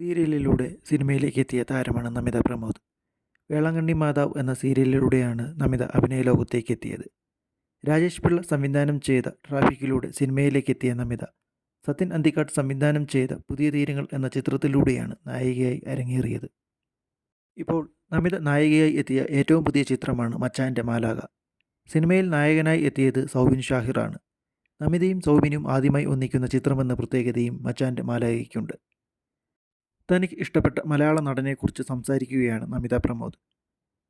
സീരിയലിലൂടെ സിനിമയിലേക്ക് എത്തിയ താരമാണ് നമിത പ്രമോദ്. വേളാങ്കണ്ണി മാതാവ് എന്ന സീരിയലിലൂടെയാണ് നമിത അഭിനയ ലോകത്തേക്ക് എത്തിയത്. രാജേഷ് പിള്ള സംവിധാനം ചെയ്ത ട്രാഫിക്കിലൂടെ സിനിമയിലേക്ക് എത്തിയ നമിത സത്യൻ അന്തിക്കാട് സംവിധാനം ചെയ്ത പുതിയ തീരങ്ങൾ എന്ന ചിത്രത്തിലൂടെയാണ് നായികയായി അരങ്ങേറിയത്. ഇപ്പോൾ നമിത നായികയായി എത്തിയ ഏറ്റവും പുതിയ ചിത്രമാണ് മച്ചാന്റെ മാലാക സിനിമയിൽ നായകനായി എത്തിയത് സൗബിൻ ഷാഹിറാണ്. നമിതയും സൗബിനും ആദ്യമായി ഒന്നിക്കുന്ന ചിത്രമെന്ന പ്രത്യേകതയും മച്ചാന്റെ മാലാകയ്ക്കുണ്ട് തനിക്ക് ഇഷ്ടപ്പെട്ട മലയാള നടനെക്കുറിച്ച് സംസാരിക്കുകയാണ് നമിത പ്രമോദ്.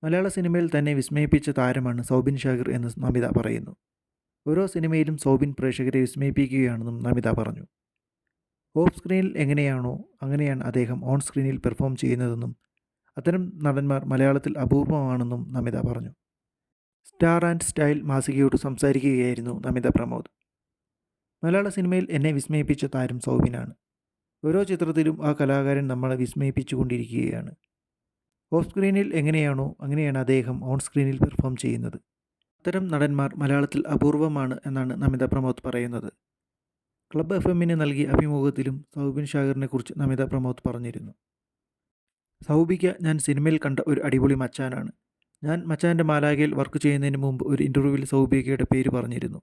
മലയാള സിനിമയിൽ തന്നെ വിസ്മയിപ്പിച്ച താരമാണ് സൗബിൻ ഷാഹിർ എന്ന് നമിത പറയുന്നു. ഓരോ സിനിമയിലും സൗബിൻ പ്രേക്ഷകരെ വിസ്മയിപ്പിക്കുകയാണെന്നും നമിത പറഞ്ഞു. ഓഫ് സ്ക്രീനിൽ എങ്ങനെയാണോ അങ്ങനെയാണ് അദ്ദേഹം ഓൺ സ്ക്രീനിൽ പെർഫോം ചെയ്യുന്നതെന്നും അത്തരം നടന്മാർ മലയാളത്തിൽ അപൂർവമാണെന്നും നമിത പറഞ്ഞു. സ്റ്റാർ ആൻഡ് സ്റ്റൈൽ മാസികയോട് സംസാരിക്കുകയായിരുന്നു നമിത പ്രമോദ്. മലയാള സിനിമയിൽ എന്നെ വിസ്മയിപ്പിച്ച താരം സൗബിനാണ്. ഓരോ ചിത്രത്തിലും ആ കലാകാരൻ നമ്മളെ വിസ്മയിപ്പിച്ചുകൊണ്ടിരിക്കുകയാണ്. ഓഫ് സ്ക്രീനിൽ എങ്ങനെയാണോ അങ്ങനെയാണ് അദ്ദേഹം ഓൺ സ്ക്രീനിൽ പെർഫോം ചെയ്യുന്നത്. അത്തരം നടന്മാർ മലയാളത്തിൽ അപൂർവമാണ് എന്നാണ് നമിത പ്രമോദ് പറയുന്നത്. ക്ലബ് എഫ് എമ്മിന് നൽകിയ അഭിമുഖത്തിലും സൗബിൻ ഷാഗറിനെ കുറിച്ച് നമിത പ്രമോദ് പറഞ്ഞിരുന്നു. സൗബിക ഞാൻ സിനിമയിൽ കണ്ട ഒരു അടിപൊളി മച്ചാനാണ്. ഞാൻ മച്ചാന്റെ മാലാഖയിൽ വർക്ക് ചെയ്യുന്നതിന് മുമ്പ് ഒരു ഇന്റർവ്യൂവിൽ സൗബികയുടെ പേര് പറഞ്ഞിരുന്നു.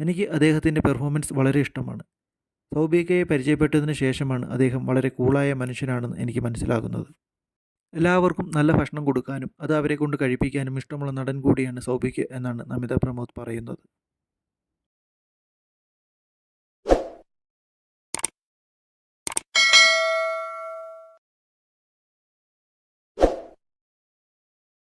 എനിക്ക് അദ്ദേഹത്തിന്റെ പെർഫോമൻസ് വളരെ ഇഷ്ടമാണ്. സൗബികയെ പരിചയപ്പെട്ടതിന് ശേഷമാണ് അദ്ദേഹം വളരെ കൂളായ മനുഷ്യനാണെന്ന് എനിക്ക് മനസ്സിലാകുന്നത്. എല്ലാവർക്കും നല്ല ഭക്ഷണം കൊടുക്കാനും അത് അവരെ കൊണ്ട് കഴിപ്പിക്കാനും ഇഷ്ടമുള്ള നടൻ കൂടിയാണ് സൗബിക്ക് എന്നാണ് നമിത പ്രമോദ് പറയുന്നത്.